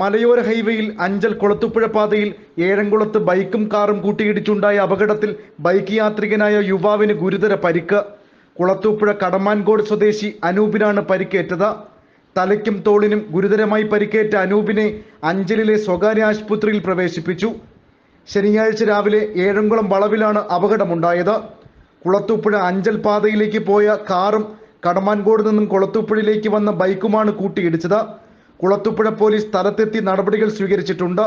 മലയോര ഹൈവേയിൽ അഞ്ചൽ കുളത്തുപുഴ പാതയിൽ ഏഴംകുളത്ത് ബൈക്കും കാറും കൂട്ടിയിടിച്ചുണ്ടായ അപകടത്തിൽ ബൈക്ക് യാത്രികനായ യുവാവിന് ഗുരുതര പരിക്ക്. കുളത്തൂപ്പുഴ കടമാൻകോട് സ്വദേശി അനൂപിനാണ് പരിക്കേറ്റത്. തലയ്ക്കും തോളിനും ഗുരുതരമായി പരിക്കേറ്റ അനൂപിനെ അഞ്ചലിലെ സ്വകാര്യ ആശുപത്രിയിൽ പ്രവേശിപ്പിച്ചു. ശനിയാഴ്ച രാവിലെ ഏഴംകുളം വളവിലാണ് അപകടമുണ്ടായത്. കുളത്തൂപ്പുഴ അഞ്ചൽ പാതയിലേക്ക് പോയ കാറും കടമാൻകോട് നിന്നും കുളത്തൂപ്പുഴയിലേക്ക് വന്ന ബൈക്കുമാണ് കൂട്ടിയിടിച്ചത്. കുളത്തൂപ്പുഴ പോലീസ് സ്ഥലത്തെത്തി നടപടികൾ സ്വീകരിച്ചിട്ടുണ്ട്.